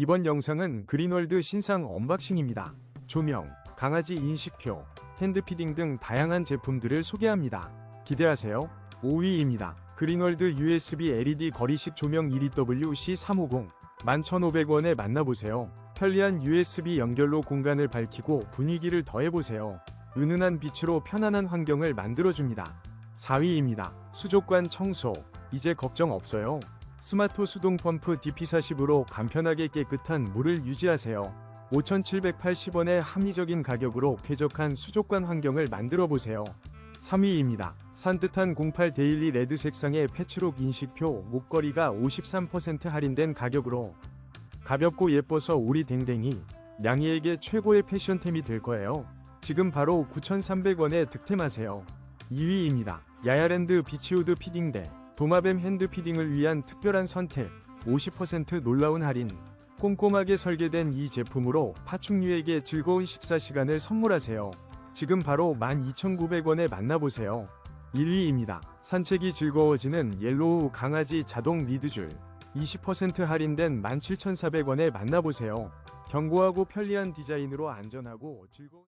이번 영상은 그린월드 신상 언박싱입니다. 조명, 강아지 인식표, 핸드피딩 등 다양한 제품들을 소개합니다. 기대하세요. 5위입니다. 그린월드 USB LED 거리식 조명 1EWC350 11,500원에 만나보세요. 편리한 USB 연결로 공간을 밝히고 분위기를 더해보세요. 은은한 빛으로 편안한 환경을 만들어줍니다. 4위입니다. 수족관 청소. 이제 걱정 없어요. 스마트 수동 펌프 DP40으로 간편하게 깨끗한 물을 유지하세요. 5,780원의 합리적인 가격으로 쾌적한 수족관 환경을 만들어 보세요. 3위입니다. 산뜻한 08 데일리 레드 색상의 패치록 인식표 목걸이가 53% 할인된 가격으로 가볍고 예뻐서 우리 댕댕이 냥이에게 최고의 패션템이 될 거예요. 지금 바로 9,300원에 득템하세요. 2위입니다. 야야랜드 비치우드 피딩대 도마뱀 핸드 피딩을 위한 특별한 선택 50% 놀라운 할인 꼼꼼하게 설계된 이 제품으로 파충류에게 즐거운 식사 시간을 선물하세요. 지금 바로 12,900원에 만나보세요. 1위입니다. 산책이 즐거워지는 옐로우 강아지 자동 리드줄 20% 할인된 17,400원에 만나보세요. 견고하고 편리한 디자인으로 안전하고 즐거운